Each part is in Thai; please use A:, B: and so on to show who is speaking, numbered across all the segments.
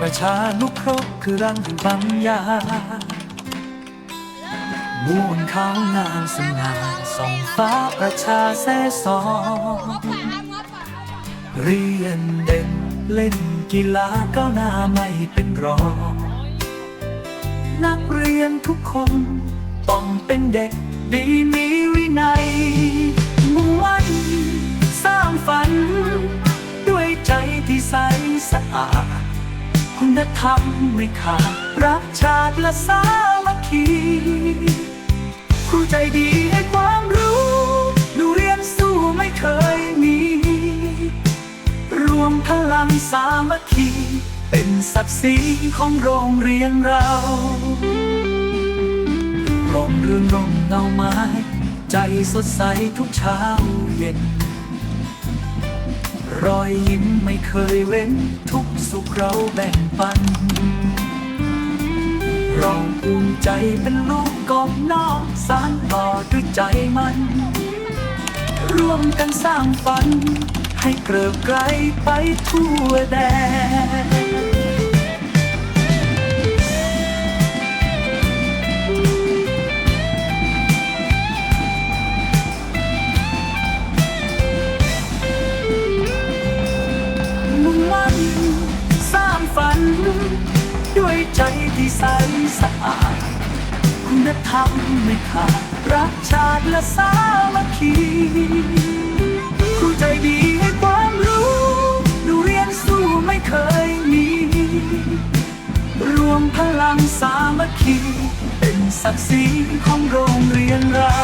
A: ประชานุเคราะห์คือรังแห่งปัญญาม่วงขาวงามสง่าส่องฟ้าประชาแซ่สองเรียนเด่นเล่นกีฬาก้าวหน้าไม่เป็นรองนักเรียนทุกคนต้องเป็นเด็กดีมีวินัยมุ่งมั่นสร้างฝัน ด้วยใจที่ใสสะอาด คุณธรรมไม่ขาดรักชาติและสามัคคีครูใจดีให้ความรู้หนูเรียนสู้ไม่เคยมี รวมพลังสามัคคี เป็นศักดิ์ศรีของโรงเรียนเราร่มรื่นร่มเงาไม้ ใจสดใสทุกเช้าเย็น รอยยิ้มไม่เคยเว้น ทุกสุขเราแบ่งปัน เราภูมิใจเป็นลูกกองนอกสารต่อด้วยใจมัน ร่วมกันสร้างฝัน ให้เกลิบไกลไปทั่วแดน ใจที่ใสสะอาด คุณธรรมไม่ขาดรักชาติและสามัคคีครูใจดีให้ความรู้หนูเรียนสู้ไม่เคยมี รวมพลังสามัคคี เป็นศักดิ์ศรีของโรงเรียนเรา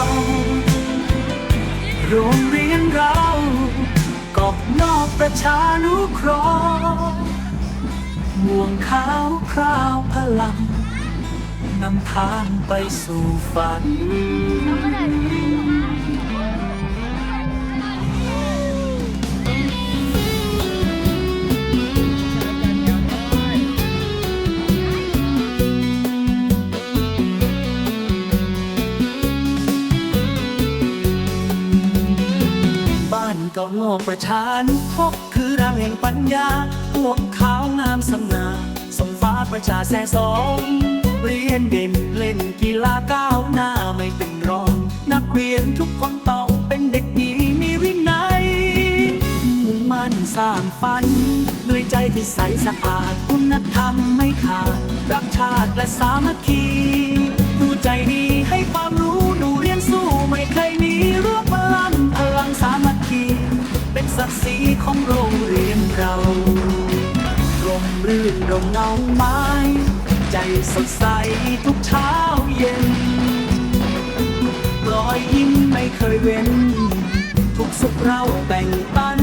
A: โรงเรียนเรากอบนอกประชานุเคราะห์ ม่วงขาวคราวพลังนำทางไปสู่ฝัน บ้านเก่านอกประชานุเครางแห่งปัญญาพวกขาวงามสง่าส่งฟ้าประชาแซ่สองเรียนเด่นเล่นกีฬาก้าวหน้าไม่เป็นรอง นักเรียนทุกคนต้องเป็นเด็กดีมีวินัยมุ่งมั่นสร้างฝัน ด้วยใจที่ใสสะอาดคุณธรรมไม่ขาด รักชาติและสามัคคีดูใจดีให้ความรู้หนูเรียนสู้ไม่เคยหนีรวมพลังพลังสามัคคี เป็นศักดิ์ศรีของโรงเรียนเรา รื่นรมเงาไม้ ใจสดใสทุกเช้าเย็น รอยยิ้มไม่เคยเว้น ทุกสุขเราแบ่งปัน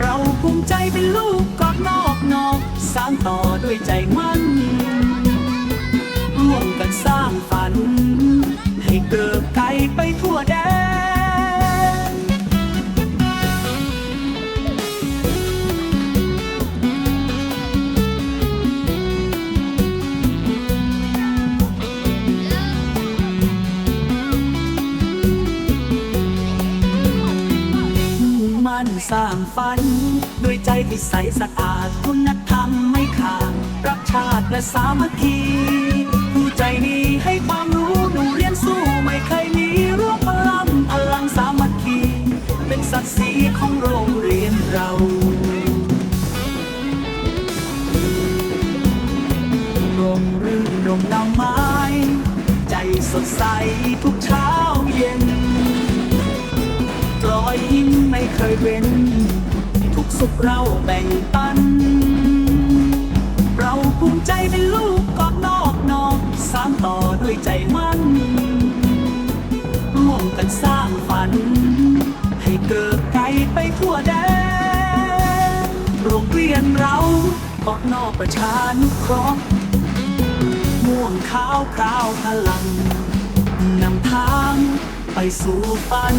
A: เราภูมิใจเป็นลูกกอดนอกนอกสร้างต่อด้วยใจมั่น ร่วมกันสร้างฝัน ให้เกิดไกลไปทั่วแดน สร้างฝัน ด้วยใจที่ใสสะอาดคุณธรรมไม่ขาดรักชาติและสามัคคีผู้ใจดีให้ความรู้หนูเรียนสู้ไม่เคยหนีร่วมพลังพลังสามัคคี เป็นศักดิ์ศรีของโรงเรียนเราร่มรื่นร่มเงาไม้ ใจสดใสทุกเช้าเย็น อยยิ้มไม่เคยเว้น ทุกสุขเราแบ่งปัน เราภูมิใจเป็นลูกกอดนอกนอกสร้างต่อด้วยใจมั่นร่วมกันสร้างฝัน ให้เกิดไกลไปทั่วแดนโรงเรียนเรากอดนอกประชานุเคราะห์ม่วงขาวคราวพลังนำทางไปสู่ฝัน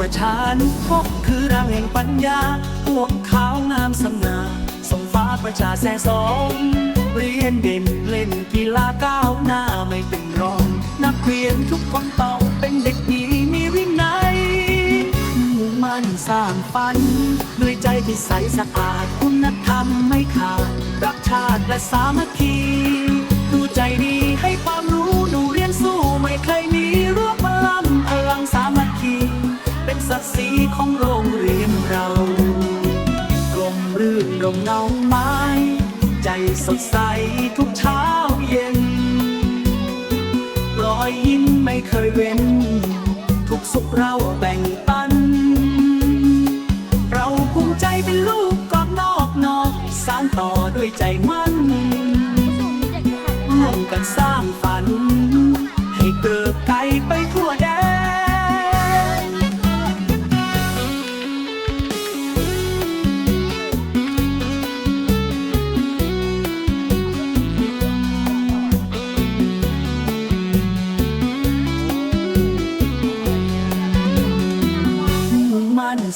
A: ประชานุพกคือร่างแห่งปัญญา พวกเขางามสง่าส่งฟ้าประชาแสสองเรียนเด่นเล่นกีฬาก้าวหน้าไม่เป็นรอง นักเรียนทุกคนต้องเป็นเด็กดีมีวินัยมุ่งมั่นสร้างฝัน ด้วยใจที่ใสสะอาดคุณธรรมไม่ขาด รักชาติและสามัคคี ดูใจดีให้ความรู้หนูเรียนสู้ไม่เคยมีร ศักดิ์ศรีของโรงเรียนเรา กลมรื่นดมเงาไม้ ใจสดใสทุกเช้าเย็น รอยยิ้มไม่เคยเว้น ทุกสุขเราแบ่งปัน เราภูมิใจเป็นลูกกอบนอกนอกสางต่อด้วยใจมั่นร่วมกันสร้างฝัน ให้เกิดไกลไปทั่ว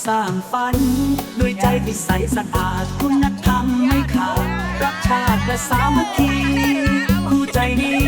A: สร้างฝัน ด้วยใจที่ใสสะอาดคุณธรรมไม่ขาดรักชาติและสามัคคีคู่ใจนี้